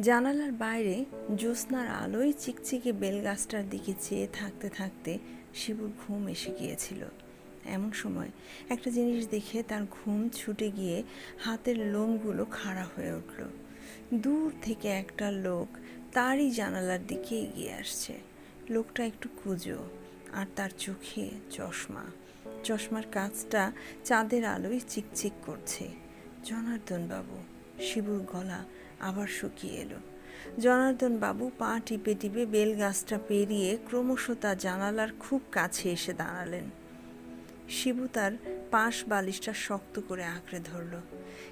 জানালার বাইরে জ্যোৎস্নার আলোয় চিকচিকে বেলগাছটার দিকে চেয়ে থাকতে থাকতে শিবুর ঘুম এসে গিয়েছিল। এমন সময় একটা জিনিস দেখে তার ঘুম ছুটে গিয়ে হাতের লোমগুলো খাড়া হয়ে উঠল। দূর থেকে একটা লোক তারই জানালার দিকে এগিয়ে আসছে। লোকটা একটু কুজো আর তার চোখে চশমা। চশমার কাজটা চাঁদের আলোয় চিকচিক করছে। জনার্দন বাবু শিবুর গলা আবার শুকিয়ে এলো। জনার্দন বাবু পা টিপে টিপে বেল গাছটা পেরিয়ে ক্রমশ তার জানালার খুব কাছে এসে দাঁড়ালেন। শিবু তার পাশ বালিশটা শক্ত করে আঁকড়ে ধরল।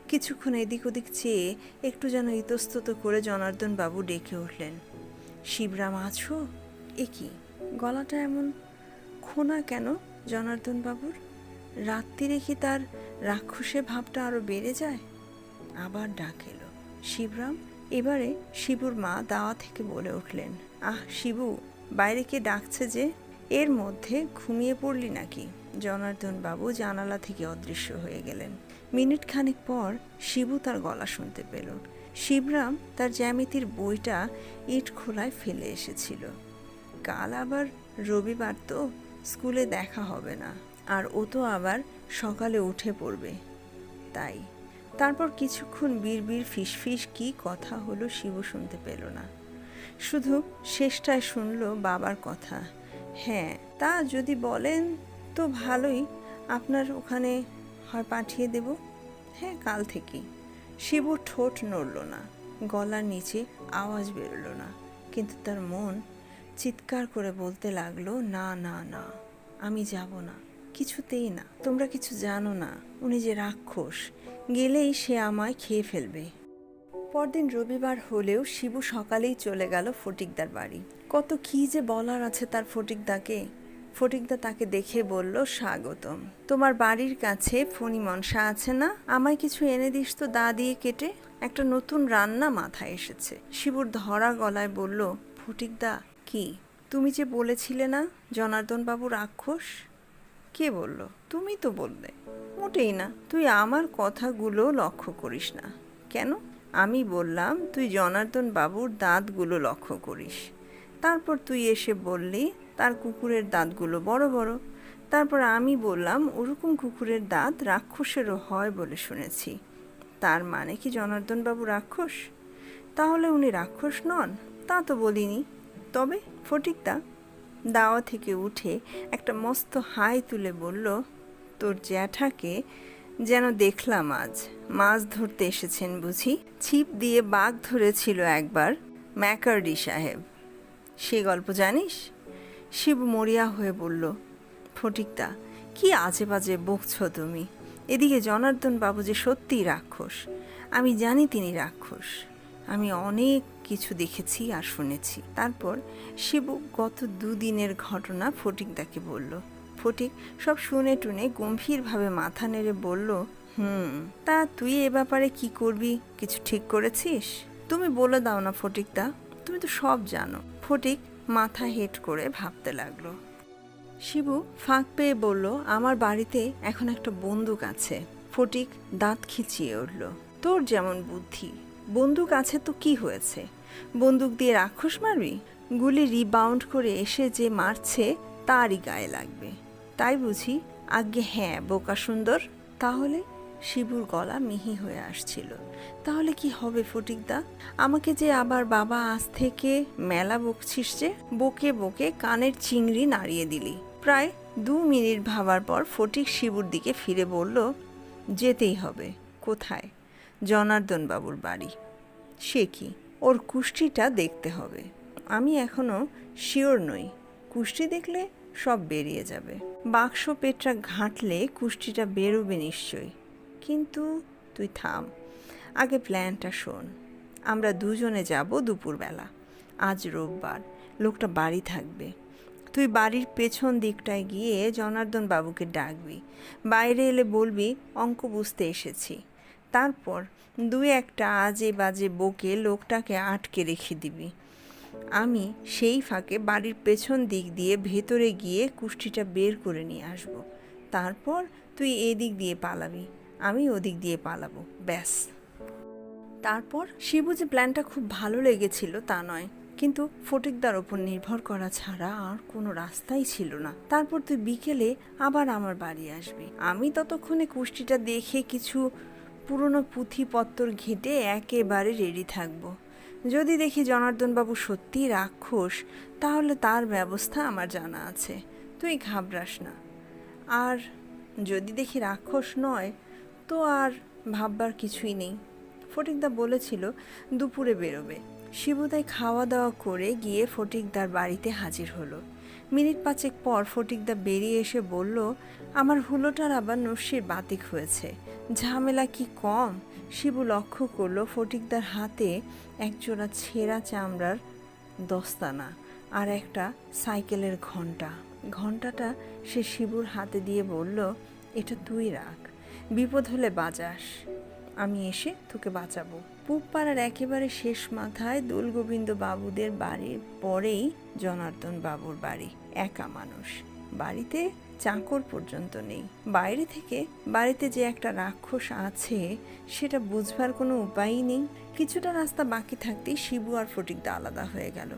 কিছুক্ষণ এদিক ওদিক চেয়ে একটু যেন ইতস্তত করে জনার্দন বাবু ডেকে উঠলেন। শিবরাম, আছো? এ কি, গলাটা এমন খোনা কেন জনার্দন বাবুর? রাত্রিরে কি তার রাক্ষসে ভাবটা আরও বেড়ে যায়? আবার ডাক এলো। শিবরাম এবারে শিবুর মা দাওয়া থেকে বলে উঠলেন, আহ, শিবু, বাইরে কে ডাকছে যে? এর মধ্যে ঘুমিয়ে পড়লি নাকি? জনার্দন বাবু জানালা থেকে অদৃশ্য হয়ে গেলেন। মিনিট খানেক পর শিবু তার গলা শুনতে পেল। শিবরাম তার জ্যামিতির বইটা ইট খোলায় ফেলে এসেছিল। কাল আবার রবিবার তো, স্কুলে দেখা হবে না, আর ও তো আবার সকালে উঠে পড়বে। তাই? তারপর কিছুক্ষণ বিড়বিড় ফিসফিস কি কথা হলো শিবু শুনতে পেল না। শুধু শেষটায় শুনল বাবার কথা। হ্যাঁ তা যদি বলেন তো ভালোই, আপনার ওখানে হয় পাঠিয়ে দেব। হ্যাঁ কাল থেকেই। শিবু ঠোঁট নড়ল না, গলার নিচে আওয়াজ বেরোলো না, কিন্তু তার মন চিৎকার করে বলতে লাগল, না না না, আমি যাব না। কিছুতেই না, তোমরা কিছু জানো না, উনি যে রাক্ষস, গেলেই সে আমায় খেয়ে ফেলবে। পরদিন রবিবার হলেও শিবু সকালেই চলে গেল ফটিকদার বাড়ি। কত কি যে বলার আছে তার ফটিকদাকে। ফটিকদা তাকে দেখে বলল, স্বাগতম। তোমার বাড়ির কাছে ফণি মনসা আছে না? আমায় কিছু এনে দিস তো দা দিয়ে কেটে? একটা নতুন রান্না মাথায় এসেছে। শিবুর ধরা গলায় বলল, ফটিকদা, কি? তুমি যে বলেছিলে না জনার্দন বাবু রাক্ষস? কে বলল? তুমি তো বললে। মোটেই না। তুই আমার কথাগুলো লক্ষ্য করিস না। কেন? আমি বললাম, তুই জনার্দন বাবুর দাঁতগুলো লক্ষ্য করিস। তারপর তুই এসে বললি, তার কুকুরের দাঁতগুলো বড় বড়। তারপর আমি বললাম, ওরকম কুকুরের দাঁত রাক্ষসেরও হয় বলে শুনেছি। তার মানে কি জনার্দন বাবু রাক্ষস? তাহলে উনি রাক্ষস নন? তা তো বলিনি। তবে ফটিকদা দাওয়া থেকে উঠে একটা মস্ত হাই তুলে বলল, তোর জ্যাঠাকে যেন দেখলাম আজ। মাছ ধরতে এসেছেন বুঝি? ছিপ দিয়ে বাঘ ধরেছিল একবার ম্যাকার্ডি সাহেব। সে গল্প জানিস? শিব মরিয়া হয়ে বলল, ফটিকদা, কি আজে বাজে বকছ তুমি? এদিকে জনার্দন বাবু যে সত্যিই রাক্ষস, আমি জানি তিনি রাক্ষস। আমি অনেক কিছু দেখেছি আর শুনেছি। তারপর শিবু গত দুদিনের ঘটনা ফটিকদাকে বলল। ফটিক সব শুনে টুনে গম্ভীরভাবে মাথা নেড়ে বলল, হুম, তা তুই এ ব্যাপারে কি করবি? কিছু ঠিক করেছিস? তুমি বলে দাও না ফটিকদা তুমি তো সব জানো। ফটিক মাথা হেট করে ভাবতে লাগল। শিবু ফাঁক পেয়ে বলল, আমার বাড়িতে এখন একটা বন্দুক আছে। ফটিক দাঁত খিচিয়ে উঠল, তোর যেমন বুদ্ধি বন্দুক আছে তো কি হয়েছে? বন্দুক দিয়ে রাক্ষস মারবি? গুলি রিবাউন্ড করে এসে যে মারছে, তারই গায়ে লাগবে। তাই বুঝি, আজ্ঞে হ্যাঁ বোকা সুন্দর। তাহলে শিবুর গলা মিহি হয়ে আসছিল। তাহলে কি হবে ফটিকদা? আমাকে যে আবার বাবা আজ থেকে মেলা বকছিস যে, বকে বকে কানের চিংড়ি নাড়িয়ে দিলি। প্রায় দু মিনিট ভাবার পর ফটিক শিবুর দিকে ফিরে বলল, যেতেই হবে। কোথায়? জনার্দন বাবুর বাড়ি। সে কি? ওর কুষ্টিটা দেখতে হবে। আমি এখনও শিওর নই। কুষ্টি দেখলে সব বেরিয়ে যাবে। বাক্স পেটটা ঘাঁটলে কুষ্টিটা বেরোবে নিশ্চয়ই। কিন্তু তুই থাম। আগে প্ল্যানটা শোন। আমরা দুজনে যাব দুপুরবেলা। আজ রোববার। লোকটা বাড়ি থাকবে। তুই বাড়ির পেছন দিকটায় গিয়ে জনার্দন বাবুকে ডাকবি। বাইরে এলে বলবি, অঙ্ক বুঝতে এসেছি। তারপর দুই একটা আজে বাজে বকে লোকটাকে আটকে রেখে দিবি। আমি সেই ফাঁকে বাড়ির পেছন দিক দিয়ে ভেতরে গিয়ে কুষ্টিটা বের করে নিয়ে আসব। তারপর তুই এদিক দিয়ে পালাবি, আমি ওদিক দিয়ে পালাবো, ব্যাস। তারপর শিবু যে প্ল্যানটা খুব ভালো লেগেছিল তা নয়, কিন্তু ফটিকদার ওপর নির্ভর করা ছাড়া আর কোনো রাস্তাই ছিল না। তারপর তুই বিকেলে আবার আমার বাড়ি আসবি। আমি ততক্ষণে কুষ্টিটা দেখে কিছু পুরনো পুঁথিপত্তর ঘেঁটে একেবারে রেডি থাকব। যদি দেখি জনার্দনবাবু সত্যিই রাক্ষস, তাহলে তার ব্যবস্থা আমার জানা আছে। তুই ঘাবড়াস না। আর যদি দেখি রাক্ষস নয়, তো আর ভাববার কিছুই নেই। ফটিকদা বলেছিল দুপুরে বেরোবে। শিবুদাই খাওয়া দাওয়া করে গিয়ে ফটিকদার বাড়িতে হাজির হলো। মিনিট পাঁচেক পর ফটিকদা বেরিয়ে এসে বলল, আমার হুলোটার আবার নস্যির বাতিক হয়েছে। ঝামেলা কি কম? শিবু লক্ষ্য করল ফটিকদার হাতে একজোড়া ছেঁড়া চামড়ার দস্তানা আর একটা সাইকেলের ঘণ্টা। ঘন্টাটা সে শিবুর হাতে দিয়ে বলল, এটা তুই রাখ। বিপদ হলে বাজাস। আমি এসে তোকে বাঁচাবো। পূব পাড়ার একেবারে শেষ মাথায় দোলগোবিন্দ বাবুদের বাড়ির পরেই জনার্দন বাবুর বাড়ি। একা মানুষ। বাড়িতে চাকর পর্যন্ত নেই। বাইরে থেকে বাড়িতে যে একটা রাক্ষস আছে, সেটা বুঝবার কোনো উপায়ই নেই। কিছুটা রাস্তা বাকি থাকতেই শিবু আর ফটিকদা আলাদা হয়ে গেল।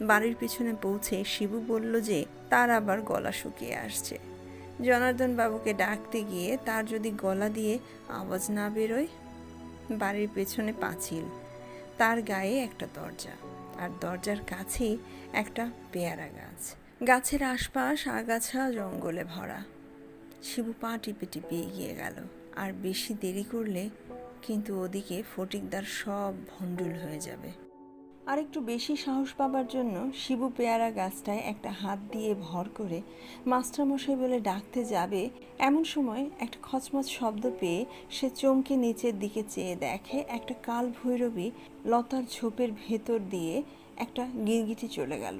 বাড়ির পিছনে পৌঁছে শিবু বলল যে, তার আবার গলা শুকিয়ে আসছে। জনার্দন বাবুকে ডাকতে গিয়ে তার যদি গলা দিয়ে আওয়াজ না বেরোয়, বাড়ির পেছনে পাঁচিল, তার গায়ে একটা দরজা আর দরজার কাছেই একটা পেয়ারা গাছ। গাছের আশপাশ আগাছা জঙ্গলে ভরা। শিবু পা টিপে টিপে এগিয়ে গেল আর বেশি দেরি করলে কিন্তু ওদিকে ফটিকদার সব ভণ্ডুল হয়ে যাবে। আর একটু বেশি সাহস পাবার জন্য শিবু পেয়ারা গাছটায় একটা হাত দিয়ে ভর করে মাস্টারমশাই বলে ডাকতে যাবে, এমন সময় একটা খচমচ শব্দ পেয়ে সে চমকে নিচের দিকে চেয়ে দেখে একটা কাল ভৈরবী লতার ঝোপের ভেতর দিয়ে একটা গিরগিটি চলে গেল।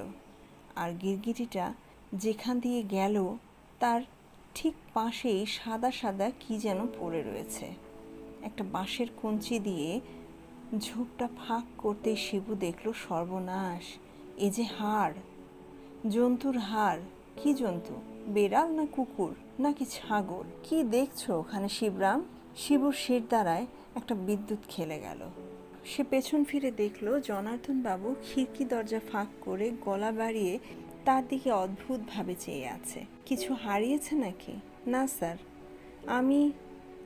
আর গিরগিটিটা যেখান দিয়ে গেল, তার ঠিক পাশেই সাদা সাদা কি যেন পড়ে রয়েছে। একটা বাঁশের কঞ্চি দিয়ে ঝোপটা ফাঁক করতেই শিবু দেখল সর্বনাশ। এ যে হাড়, জন্তুর হাড়, কি জন্তু? বেড়াল না কুকুর, নাকি ছাগল? কি দেখছ ওখানে শিবরাম? শিবুর শির দ্বারায় একটা বিদ্যুৎ খেলে গেল। সে পেছন ফিরে দেখল জনার্দন বাবু খিড়কি দরজা ফাঁক করে গলা বাড়িয়ে তার দিকে অদ্ভুতভাবে চেয়ে আছে। কিছু হারিয়েছে নাকি? না, স্যার। আমি,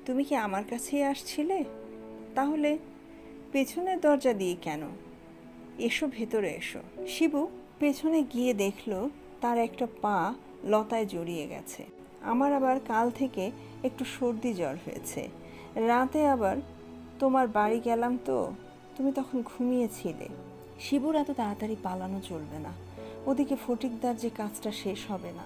তুমি কি আমার কাছেই আসছিলে? তাহলে পেছনের দরজা দিয়ে কেন? এসো ভেতরে এসো। শিবু পেছনে গিয়ে দেখল তার একটা পা লতায় জড়িয়ে গেছে। আমার আবার কাল থেকে একটু সর্দি জ্বর হয়েছে। রাতে আবার তোমার বাড়ি গেলাম তো, তুমি তখন ঘুমিয়েছিলে। শিবুর এত তাড়াতাড়ি পালানো চলবে না। ওদিকে ফটিকদার যে কাজটা শেষ হবে না।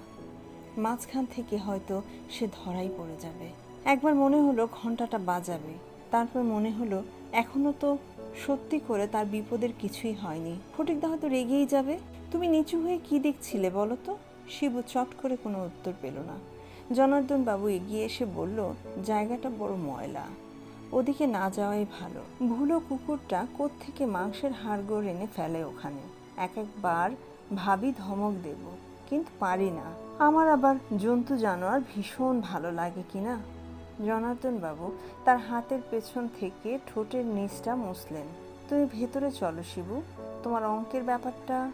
মাঝখান থেকে হয়তো সে ধরাই পড়ে যাবে। একবার মনে হলো ঘন্টাটা বাজাবে। তারপর মনে হলো এখনও তো সত্যি করে তার বিপদের কিছুই হয়নি। ফটিকদা হয়তো রেগেই যাবে। তুমি নিচু হয়ে কি দেখছিলে বলো তো? শিবু চট করে কোনো উত্তর পেল না। জনার্দন বাবু এগিয়ে এসে বলল, জায়গাটা বড় ময়লা। ওদিকে না যাওয়াই ভালো। ভুলো কুকুরটা কোত্থেকে মাংসের হাড়গোড় এনে ফেলে ওখানে। এক একবার ভাবি ধমক দেব, কিন্তু পারি না। আমার আবার জন্তু জানোয়ার ভীষণ ভালো লাগে কিনা জনার্দন বাবু তার হাতের পেছন থেকে ঠোঁটের নিচটা মুছলেন। তুমি ভেতরে চলো শিবু। তোমার অঙ্কের ব্যাপারটা